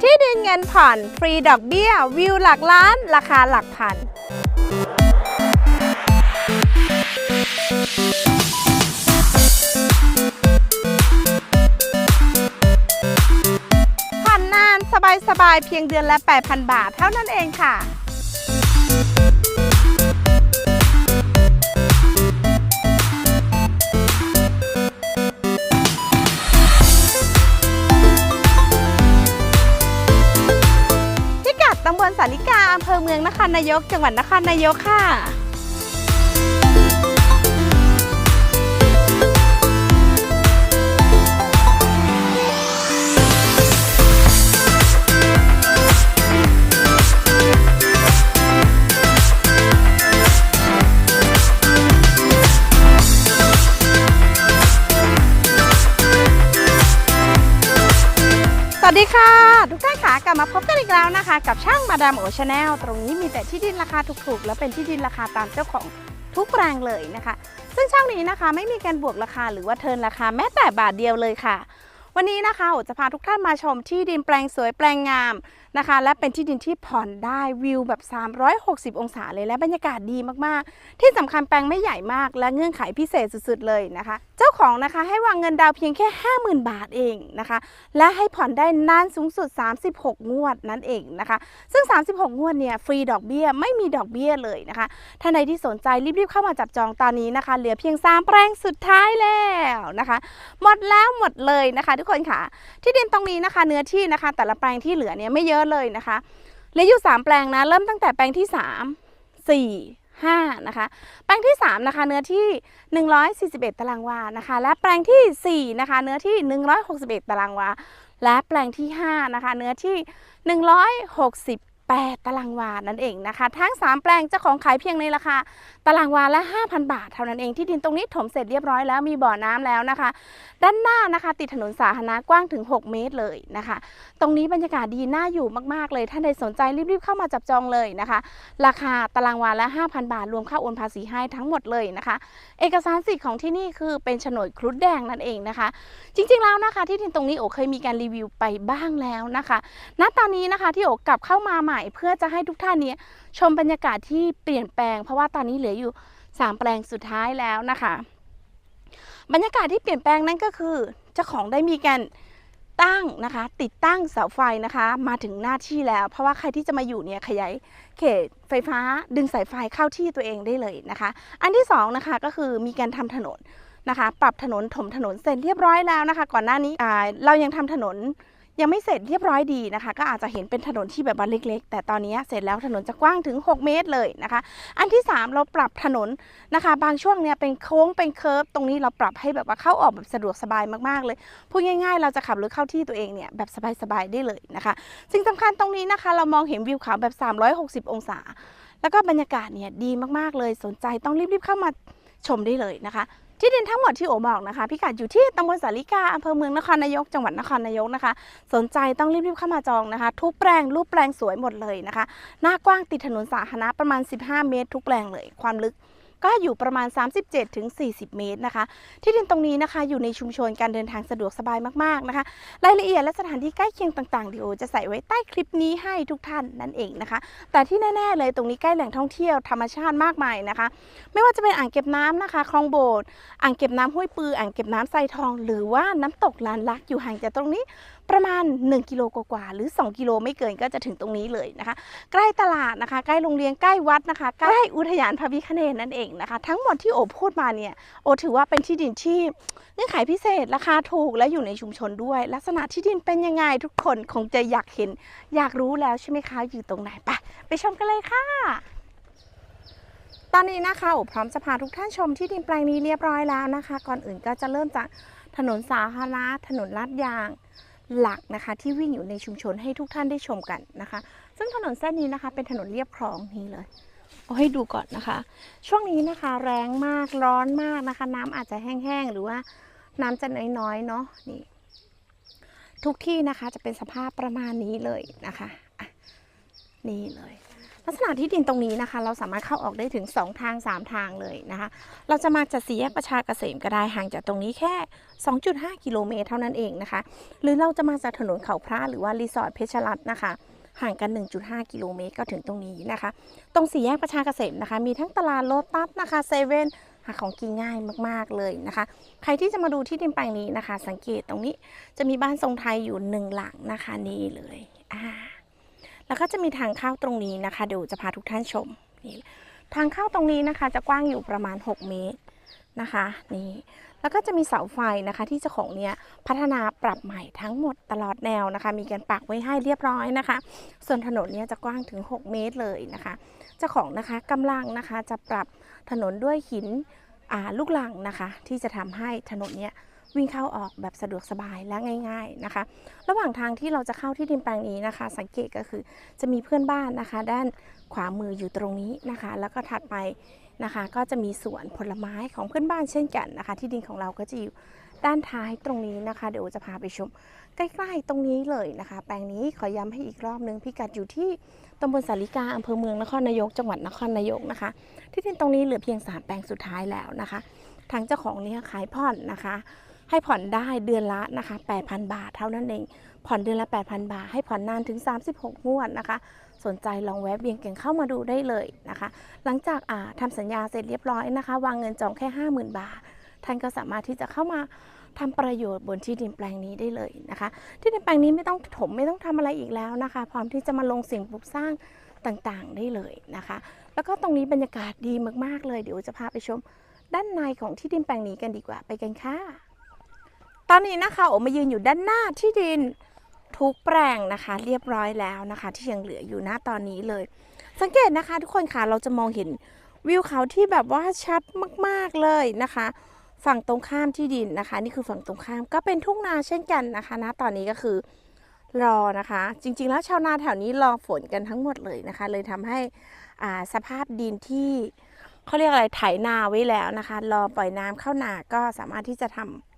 ที่ดินเงินผ่อนฟรีดอกเบี้ย วิวหลักล้าน ราคาหลักพัน ผ่อนนานสบายๆเพียงเดือนละ 8,000 บาทเท่านั้นเองค่ะ มืองนครนายก จังหวัดนครนายกค่ะสวัสดีค่ะ ลับมาพบกันอีกแล้วนะคะ กับช่างมาดามโอชาแนลตรงนี้มีแต่ที่ดินราคาถูกๆ และเป็นที่ดินราคาตามเจ้าของทุกแปลงเลยนะคะ ซึ่งช่างนี้นะคะไม่มีการบวกราคาหรือว่าเทิร์นราคาแม้แต่บาทเดียวเลยค่ะ วันนี้นะคะโอจะพาทุกท่านมาชมที่ดินแปลงสวยแปลงงามนะคะ และเป็นที่ดินที่ผ่อนได้วิวแบบ 360 องศาเลยและบรรยากาศดีมากๆ ที่สำคัญแปลงไม่ใหญ่มาก และเงื่อนไขพิเศษสุดๆเลยนะคะเจ้าของนะคะให้วางเงินดาวเพียงแค่ 50,000 บาทเองนะคะ และให้ผ่อนได้นานสูงสุด 36 งวดนั่นเองนะคะ ซึ่ง 36 งวดเนี่ยฟรีดอกเบี้ยไม่มีดอกเบี้ยเลยนะคะท่านใดที่สนใจรีบๆเข้ามาจับจองตอนนี้นะคะ เหลือเพียง 3 แปลงสุดท้ายแล้วนะคะ หมดแล้วหมดเลยนะคะ ทุกคนค่ะ ที่ดินตรงนี้นะคะ เนื้อที่นะคะ แต่ละแปลงที่เหลือเนี่ยไม่เยอะเลยนะคะเหลืออยู่ 3 แปลงนะเริ่มตั้งแต่แปลงที่ 3 4 5นะคะ แปลงที่ 3 นะคะ เนื้อที่ 141 ตารางวานะคะ และแปลงทีสี่4 นะคะ เนื้อที่ 161 ตารางวา และแปลงที่ 5 นะคะ เนื้อที่ 8 ตารางวานั่นเองนะคะ ทั้ง 3 แปลงเจ้าของขายเพียงในราคาตารางวาละ 5,000 บาทเท่านั้นเองที่ดินตรงนี้ถมเสร็จเรียบร้อยแล้วมีบ่อน้ำแล้วนะคะ ด้านหน้านะคะ ติดถนนสาธารณะกว้างถึง 6 เมตรเลยนะคะ ตรงนี้บรรยากาศดีน่าอยู่มากๆเลยท่านใดสนใจรีบๆเข้ามาจับจองเลยนะคะ ราคาตารางวาละ 5,000 บาท รวมค่าโอนภาษีให้ทั้งหมดเลยนะคะ เอกสารสิทธิ์ของที่นี่คือเป็นโฉนดครุฑแดงนั่นเองนะคะ จริงๆแล้วนะคะ ที่ดินตรงนี้โอเคยมีการรีวิวไปบ้างแล้วนะคะ ณตอนนี้นะคะที่โอกลับเข้ามาใหม่เพื่อจะให้ทุกท่านนี้ชมบรรยากาศที่เปลี่ยนแปลง เพราะว่าตอนนี้เหลืออยู่ 3 แปลงสุดท้ายแล้วนะคะ บรรยากาศที่เปลี่ยนแปลงนั่นก็คือเจ้าของได้มีการตั้งนะคะ ติดตั้งเสาไฟนะคะ มาถึงหน้าที่แล้ว เพราะว่าใครที่จะมาอยู่เนี่ยขยายเขตไฟฟ้าดึงสายไฟเข้าที่ตัวเองได้เลยนะคะ อันที่สองนะคะก็คือมีการทำถนนนะคะ ปรับถนนถมถนนเสร็จเรียบร้อยแล้วนะคะ ก่อนหน้านี้เรายังทำถนน ยังไม่เสร็จเรียบร้อยดีนะคะ ก็อาจจะเห็นเป็นถนนที่แบบว่าเล็ก ๆ แต่ตอนนี้เสร็จแล้วถนนจะกว้างถึง 6 เมตรเลยนะคะ อันที่ 3 เราปรับถนนนะคะ บางช่วงเนี่ยเป็นโค้งเป็นเคิร์ฟตรงนี้เราปรับให้แบบว่าเข้าออกแบบสะดวกสบายมากๆเลยพูดง่ายๆ เราจะขับรถเข้าที่ตัวเองเนี่ยแบบสบายๆได้เลยนะคะสิ่งสำคัญตรงนี้นะคะ เรามองเห็นวิวเขาแบบ 360 องศา แล้วก็บรรยากาศเนี่ยดีมากๆเลยสนใจต้องรีบๆเข้ามาชมได้เลยนะคะ ที่ดินทั้งหมดที่โอบอกนะคะ พิกัดอยู่ที่ตำบลสาลิกาอำเภอเมืองนครนายก จังหวัดนครนายกนะคะ สนใจต้องรีบๆเข้ามาจองนะคะ ทุกแปลงรูปแปลงสวยหมดเลยนะคะ หน้ากว้างติดถนนสาธารณะประมาณ 15 เมตร ทุกแปลงเลยความลึก ก็อยู่ประมาณ 37ถึง40 เมตรนะคะ ที่ดินตรงนี้นะคะ อยู่ในชุมชนการเดินทางสะดวกสบายมากๆนะคะ รายละเอียดและสถานที่ใกล้เคียงต่างๆเดี๋ยวโอจะใส่ไว้ใต้คลิปนี้ให้ทุกท่านนั่นเองนะคะ แต่ที่แน่ๆเลยตรงนี้ใกล้แหล่งท่องเที่ยวธรรมชาติมากมายนะคะ ไม่ว่าจะเป็นอ่างเก็บน้ำนะคะคลองโบสถ์อ่างเก็บน้ำห้วยปือ อ่างเก็บน้ำไซทอง หรือว่าน้ำตกลานลักอยู่ห่างจากตรงนี้ประมาณ 1 กิโลกว่าหรือ 2 กิโลไม่เกินก็จะถึงตรงนี้เลยนะคะ ใกล้ตลาดนะคะ ใกล้โรงเรียนใกล้วัดนะคะ ใกล้อุทยานพระพิฆเนศนั่นเองนะคะ ทั้งหมดที่โอพูดมาเนี่ยโอถือว่าเป็นที่ดินที่เงื่อนไขพิเศษราคาถูกและอยู่ในชุมชนด้วย ลักษณะที่ดินเป็นยังไงทุกคนคงจะอยากเห็น อยากรู้แล้วใช่ไหมคะ อยู่ตรงไหนไปไปชมกันเลยค่ะตอนนี้นะคะโอพร้อมจะพาทุกท่านชมที่ดินแปลงนี้เรียบร้อยแล้วนะคะ ก่อนอื่นก็จะเริ่มจากถนนสาธารณะถนนลาดยาง หลักนะคะ ที่วิ่งอยู่ในชุมชนให้ทุกท่านได้ชมกันนะคะ ซึ่งถนนเส้นนี้นะคะ เป็นถนนเรียบคลองนี้เลยเอาให้ดูก่อนนะคะ ช่วงนี้นะคะแรงมากร้อนมากนะคะ น้ำอาจจะแห้งๆหรือว่าน้ำจะน้อยๆเนาะนี่ทุกที่นะคะจะเป็นสภาพประมาณนี้เลยนะคะอะนี่เลย ลักษณะที่ดินตรงนี้นะคะ เราสามารถเข้าออกได้ถึง 2 ทาง 3 ทางเลยนะคะ เราจะมาจากสี่แยกประชาเกษมก็ได้ห่างจากตรงนี้แค่ 2.5 กิโลเมตรเท่านั้นเองนะคะ หรือเราจะมาจากถนนเขาพระหรือว่ารีสอร์ทเพชรรัตน์นะคะห่างกัน 1.5 กิโลเมตรก็ถึงตรงนี้นะคะ ตรงสี่แยกประชาเกษมนะคะ มีทั้งตลาดโลตัสนะคะเซเว่นหาของกินง่ายมากๆเลยนะคะ ใครที่จะมาดูที่ดินแปลงนี้นะคะ สังเกตตรงนี้จะมีบ้านทรงไทยอยู่หนึ่งหลังนะคะนี่เลยอ่า แล้วก็จะมีทางเข้าตรงนี้นะคะเดี๋ยวจะพาทุกท่านชมนี่ทางเข้าตรงนี้นะคะจะกว้างอยู่ประมาณ 6 เมตรนะคะนี่แล้วก็จะมีเสาไฟนะคะที่เจ้าของเนี่ยพัฒนาปรับใหม่ทั้งหมดตลอดแนวนะคะ มีการปักไว้ให้เรียบร้อยนะคะ ส่วนถนนเนี่ยจะกว้างถึง 6 เมตรเลยนะคะ เจ้าของนะคะกำลังนะคะจะปรับถนนด้วยหินลูกลังนะคะ ที่จะทำให้ถนนเนี่ย วิ่งเข้าออกแบบสะดวกสบายและง่าย ๆนะคะ ระหว่างทางที่เราจะเข้าที่ดินแปลงนี้นะคะ สังเกตก็คือจะมีเพื่อนบ้านนะคะ ด้านขวามืออยู่ตรงนี้นะคะ แล้วก็ถัดไปนะคะ ก็จะมีสวนผลไม้ของเพื่อนบ้านเช่นกันนะคะ ที่ดินของเราก็จะอยู่ด้านท้ายตรงนี้นะคะ เดี๋ยวจะพาไปชม ใกล้ๆตรงนี้เลยนะคะ แปลงนี้ขอย้ำให้อีกรอบนึงพิกัดอยู่ที่ตำบลสาริกาอำเภอเมืองนครนายก จังหวัดนครนายกนะคะ ที่ดินตรงนี้เหลือเพียงสามแปลงสุดท้ายแล้วนะคะ ทางเจ้าของเนี่ยขายผ่อนนะคะ ให้ผ่อนได้เดือนละนะคะ8,000 บาทเท่านั้นเอง ผ่อนเดือนละ 8,000 บาท ให้ผ่อนนานถึง 36 งวดนะคะ สนใจลองแวะเวียนกันเข้ามาดูได้เลยนะคะ หลังจากาทำสัญญาเสร็จเรียบร้อยนะคะ วางเงินจองแค่ 50,000 บาท ท่านก็สามารถที่จะเข้ามาทำประโยชน์บนที่ดินแปลงนี้ได้เลยนะคะ ที่ดินแปลงนี้ไม่ต้องถมไม่ต้องทำอะไรอีกแล้วนะคะ พร้อมที่จะมาลงสิ่งปลูกสร้างต่างๆได้เลยนะคะ แล้วก็ตรงนี้บรรยากาศดีมากๆเลย เดี๋ยวจะพาไปชมด้านในของที่ดินแปลงนี้กันดีกว่าไปกันค่ะ ตอนนี้นะคะโอมายืนอยู่ด้านหน้าที่ดินทุกแปลงนะคะ เรียบร้อยแล้วนะคะ ที่ยังเหลืออยู่หน้าตอนนี้เลย สังเกตนะคะทุกคนค่ะเราจะมองเห็นวิวเขาที่แบบว่าชัดมากๆเลยนะคะ ฝั่งตรงข้ามที่ดินนะคะ นี่คือฝั่งตรงข้ามก็เป็นทุ่งนาเช่นกันนะคะณตอนนี้ก็คือรอนะคะ จริง ๆ แล้วชาวนาแถวนี้รอฝนกันทั้งหมดเลยนะคะ เลยทำให้อ่าสภาพดินที่เขาเรียกอะไรไถนาไว้แล้วนะคะ รอปล่อยน้ำเข้านาก็สามารถที่จะทำ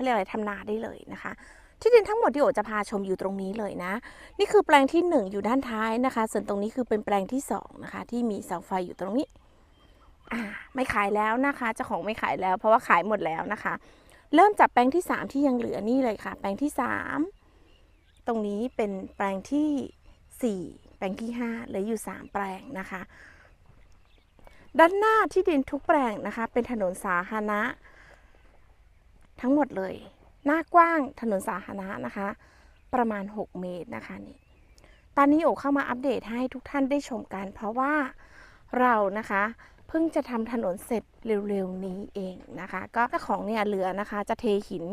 เขาเรียกอะไรทำนาได้เลยนะคะ ที่ดินทั้งหมดที่โอจะพาชมอยู่ตรงนี้เลยนะ นี่คือแปลงที่ 1 อยู่ด้านท้ายนะคะ ส่วนตรงนี้คือเป็นแปลงที่2นะคะที่มีเสาไฟอยู่ตรงนี้อ่าไม่ขายแล้วนะคะเจ้าของไม่ขายแล้ว เพราะว่าขายหมดแล้วนะคะ เริ่มจากแปลงที่ 3 ที่ยังเหลือนี่เลยค่ะ แปลงที่ 3 ตรงนี้เป็นแปลงที่ 4 แปลงที่5เหลืออยู่ 3 แปลงนะคะ ด้านหน้าที่ดินทุกแปลงนะคะ เป็นถนนสาธารณะ ทั้งหมดเลย หน้ากว้างถนนสาธารณะนะคะ ประมาณ 6 เมตรนะคะนี่ตอนนี้โอเข้ามาอัปเดตให้ทุกท่านได้ชมกัน เพราะว่าเรานะคะเพิ่งจะทำถนนเสร็จเร็วๆนี้เองนะคะ ก็เจ้าของเนี่ยเหลือนะคะ จะเทหิน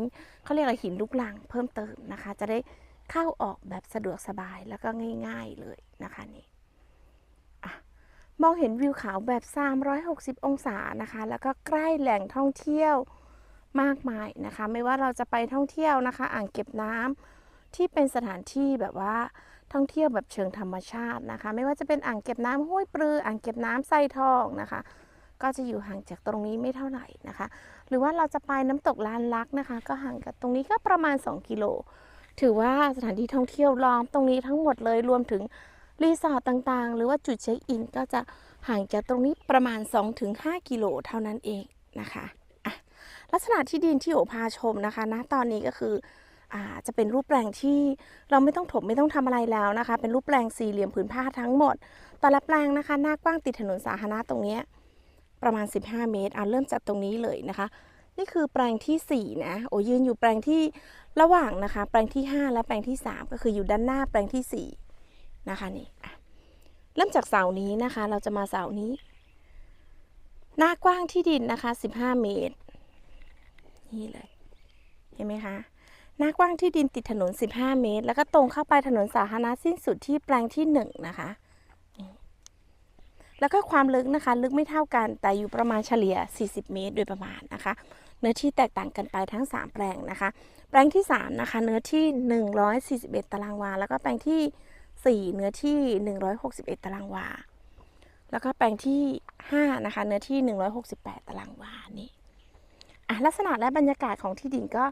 เขาเรียกอะไรหินลูกลังเพิ่มเติมนะคะ จะได้เข้าออกแบบสะดวกสบายแล้วก็ง่าย ๆเลยนะคะนี่มองเห็นวิวเขาแบบ 360 องศานะคะ แล้วก็ใกล้แหล่งท่องเที่ยว มากมายนะคะ ไม่ว่าเราจะไปท่องเที่ยวนะคะ อ่างเก็บน้ำที่เป็นสถานที่แบบว่าท่องเที่ยวแบบเชิงธรรมชาตินะคะ ไม่ว่าจะเป็นอ่างเก็บน้ำห้วยปลือ อ่างเก็บน้ำไซทองนะคะ ก็จะอยู่ห่างจากตรงนี้ไม่เท่าไหร่นะคะ หรือว่าเราจะไปน้ำตกลานลักนะคะ ก็ห่างกับตรงนี้ก็ประมาณ 2 กิโล ถือว่าสถานที่ท่องเที่ยวล้อมตรงนี้ทั้งหมดเลยรวมถึงรีสอร์ทต่างๆ หรือว่าจุดเช็คอินก็จะห่างจากตรงนี้ประมาณ 2-5 กิโลเท่านั้นเองนะคะ ลักษณะที่ดินที่โอพาชมนะคะณตอนนี้ก็คืออ่าจะเป็นรูปแปลงที่เราไม่ต้องถมไม่ต้องทำอะไรแล้วนะคะ เป็นรูปแปลงสี่เหลี่ยมผืนผ้าทั้งหมดแต่ละแปลงนะคะ หน้ากว้างติดถนนสาธารณะตรงนี้ประมาณ 15 เมตรเอาเริ่มจากตรงนี้เลยนะคะ นี่คือแปลงทีสี่4นะโอยืนอยู่แปลงที่ระหว่างนะคะ แปลงที่ 5 และแปลงที่ 3 ก็คืออยู่ด้านหน้าแปลงที่4นะคะนี่เริ่มจากเสานี้นะคะ เราจะมาเสานี้ หน้ากว้างที่ดินนะคะ 15 เมตร นี่เลย เห็นไหมคะ หน้ากว้างที่ดินติดถนน 15 เมตร แล้วก็ตรงเข้าไปถนนสาธารณะสิ้นสุดที่แปลงที่ 1 นะคะ แล้วก็ความลึกนะคะ ลึกไม่เท่ากัน แต่อยู่ประมาณเฉลี่ย 40 เมตร โดยประมาณนะคะ เนื้อที่แตกต่างกันไปทั้ง 3 แปลงนะคะ แปลงที่ 3 นะคะ เนื้อที่ 141 ตารางวา แล้วก็แปลงที่ 4 เนื้อที่ 161 ตารางวา แล้วก็แปลงที่ 5 นะคะ เนื้อที่ 168 ตารางวา นี่ อะลักษณะและบรรยากาศของที่ดินก็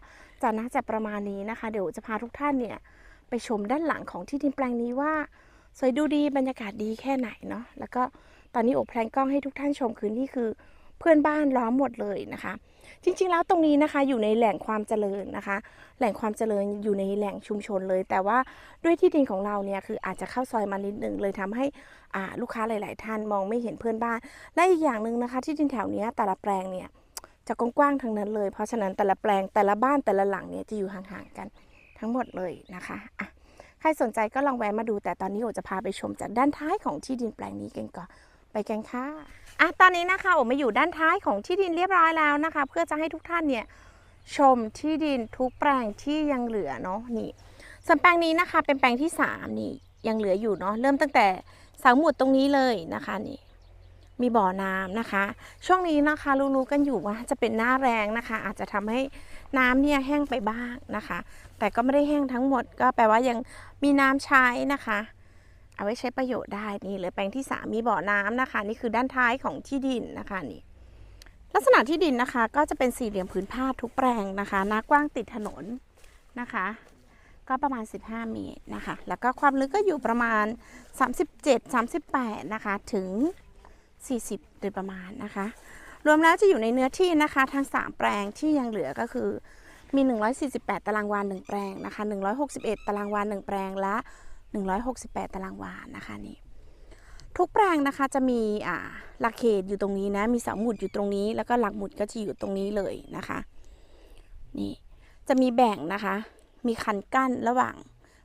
จะน่าจะประมาณนี้นะคะ เดี๋ยวจะพาทุกท่านเนี่ยไปชมด้านหลังของที่ดินแปลงนี้ว่า สวยดูดีบรรยากาศดีแค่ไหนเนาะแล้วก็ตอนนี้โอบแพลงกล้องให้ทุกท่านชมคือนี่คือเพื่อนบ้านล้อมหมดเลยนะคะ จริงๆแล้วตรงนี้นะคะอยู่ในแหล่งความเจริญนะคะ แหล่งความเจริญอยู่ในแหล่งชุมชนเลย แต่ว่าด้วยที่ดินของเราเนี่ยคืออาจจะเข้าซอยมานิดนึงเลยทำให้อ่าลูกค้าหลาย ๆ ท่านมองไม่เห็นเพื่อนบ้าน และอีกอย่างหนึ่งนะคะ ที่ดินแถวเนี้ยแต่ละแปลงเนี่ย จะกว้างๆทั้งนั้นเลย เพราะฉะนั้นแต่ละแปลงแต่ละบ้านแต่ละหลังเนี่ยจะอยู่ห่างๆกันทั้งหมดเลยนะคะอะใครสนใจก็ลองแวะมาดู แต่ตอนนี้โอจะพาไปชมจากด้านท้ายของที่ดินแปลงนี้กันก่อนไปกันค่ะอะตอนนี้นะคะโอมาอยู่ด้านท้ายของที่ดินเรียบร้อยแล้วนะคะ เพื่อจะให้ทุกท่านเนี่ยชมที่ดินทุกแปลงที่ยังเหลือเนาะนี่ส่วนแปลงนี้นะคะเป็นแปลงที่ 3 นี่ยังเหลืออยู่เนาะเริ่มตั้งแต่เสาหมุดตรงนี้เลยนะคะนี่ มีบ่อน้ำนะคะ ช่วงนี้นะคะรู้ๆกันอยู่ว่าจะเป็นหน้าแรงนะคะ อาจจะทำให้น้ำเนี่ยแห้งไปบ้างนะคะ แต่ก็ไม่ได้แห้งทั้งหมด ก็แปลว่ายังมีน้ำใช้นะคะ เอาไว้ใช้ประโยชน์ได้นี่เลยแปลงที่3มีบ่อน้ำนะคะ นี่คือด้านท้ายของที่ดินนะคะนี่ลักษณะที่ดินนะคะ ก็จะเป็นสี่เหลี่ยมผืนผ้าทุกแปลงนะคะหน้ากว้างติดถนนนะคะก็ประมาณ 15 เมตรนะคะ แล้วก็ความลึกก็อยู่ประมาณ 37 38 นะคะ ถึง 40 โดยประมาณนะคะ รวมแล้วจะอยู่ในเนื้อที่นะคะ ทั้ง 3 แปลงที่ยังเหลือก็คือมี 148 ตารางวา 1 แปลงนะคะ 161 ตารางวา 1 แปลงและ 168 ตารางวานะคะนี่ทุกแปลงนะคะจะมีอ่าหลักเขตอยู่ตรงนี้นะ มีเสาหมุดอยู่ตรงนี้ แล้วก็หลักหมุดก็จะอยู่ตรงนี้เลยนะคะ นี่จะมีแบ่งนะคะ มีคันกั้นระหว่าง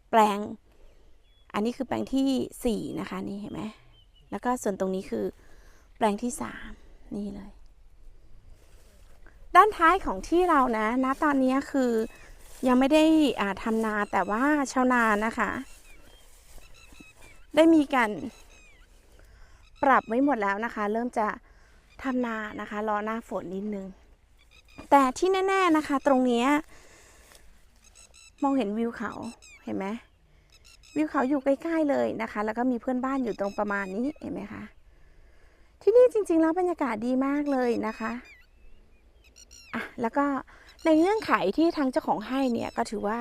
แปลง อันนี้คือแปลงที่สี่นะคะนี่เห็นไหมแล้วก็ส่วนตรงนี้คือ ปลงที่สามนี่เลย ด้านท้ายของที่เรานะณตอนนี้คือยังไม่ได้อ่าทำนาแต่ว่าชาวนานะคะ ได้มีการปรับไว้หมดแล้วนะคะ เริ่มจะทำนานะคะรอหน้าฝนนิดนึง แต่ที่แน่ ๆนะคะ ตรงนี้มองเห็นวิวเขาเห็นไหมวิวเขาอยู่ใกล้ๆเลยนะคะ แล้วก็มีเพื่อนบ้านอยู่ตรงประมาณนี้เห็นไหมคะ ที่นี่จริง ๆ แล้วบรรยากาศดีมากเลยนะคะอะแล้วก็ในเงื่อนไขที่ทางเจ้าของให้เนี่ยก็ถือว่า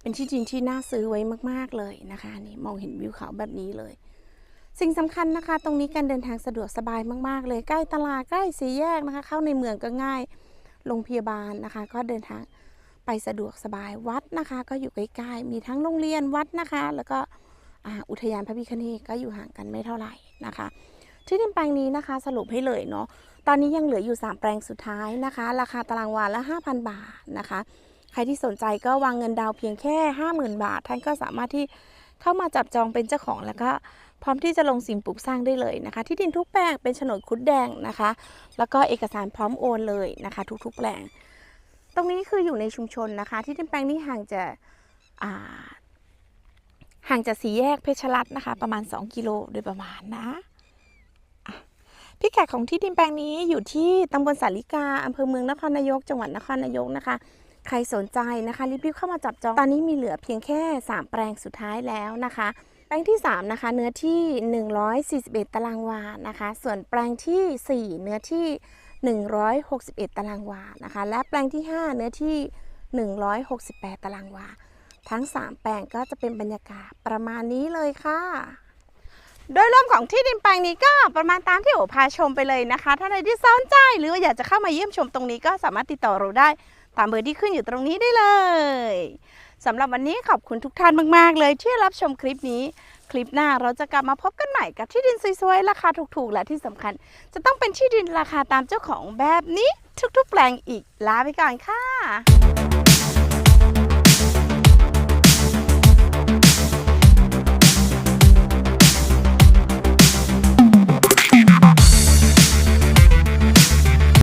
เป็นที่ดินที่น่าซื้อไว้มาก ๆเลยนะคะนี่มองเห็นวิวเขาแบบนี้เลย สิ่งสำคัญนะคะ ตรงนี้การเดินทางสะดวกสบายมาก ๆ เลยใกล้ตลาดใกล้สีแยกนะคะ เข้าในเมืองก็ง่ายโรงพยาบาลนะคะ ก็เดินทางไปสะดวกสบายวัดนะคะ ก็อยู่ใกล้ๆมีทั้งโรงเรียนวัดนะคะ แล้วก็อุทยานพระพิฆเนศก็อยู่ห่างกันไม่เท่าไหร่นะคะ ที่ดินแปลงนี้นะคะ สรุปให้เลยเนาะตอนนี้ยังเหลืออยู่ 3 แปลงสุดท้ายนะคะ ราคาตารางวาละ 5,000 บาทนะคะ ใครที่สนใจก็วางเงินดาวเพียงแค่ 50,000 บาท ท่านก็สามารถที่เข้ามาจับจองเป็นเจ้าของแล้วก็พร้อมที่จะลงสิ่งปลูกสร้างได้เลยนะคะ ที่ดินทุกแปลงเป็นโฉนดคุดแดงนะคะ แล้วก็เอกสารพร้อมโอนเลยนะคะ ทุกๆ แปลง ตรงนี้คืออยู่ในชุมชนนะคะ ที่ดินแปลงนี้ห่างจากอ่าห่างจากสีแยกเพชรรัตน์นะคะ ประมาณ 2 กิโลโดยประมาณนะ พิกัดของที่ดินแปลงนี้อยู่ที่ตำบลสาลิกาอำเภอเมืองนครนายก จังหวัดนครนายกนะคะ ใครสนใจนะคะรีบๆเข้ามาจับจอง ตอนนี้มีเหลือเพียงแค่ 3 แปลงสุดท้ายแล้วนะคะ แปลงที่ 3 นะคะ เนื้อที่ 141 ตารางวานะคะ ส่วนแปลงที่ 4 เนื้อที่ 161 ตารางวานะคะ และแปลงที่ 5 เนื้อที่ 168 ตารางวา ทั้ง 3 แปลงก็จะเป็นบรรยากาศประมาณนี้เลยค่ะ โดยรวมของที่ดินแปลงนี้ก็ประมาณตามที่โอพาชมไปเลยนะคะ ถ้าใครที่สนใจหรือว่าอยากจะเข้ามาเยี่ยมชมตรงนี้ก็สามารถติดต่อเราได้ตามเบอร์ที่ขึ้นอยู่ตรงนี้ได้เลยสำหรับวันนี้ขอบคุณทุกท่านมาก ๆ เลยที่รับชมคลิปนี้ คลิปหน้าเราจะกลับมาพบกันใหม่กับที่ดินสวยๆ ราคาถูกๆ และที่สำคัญ จะต้องเป็นที่ดินราคาตามเจ้าของแบบนี้ทุกๆ แปลงอีกลาไปก่อนค่ะ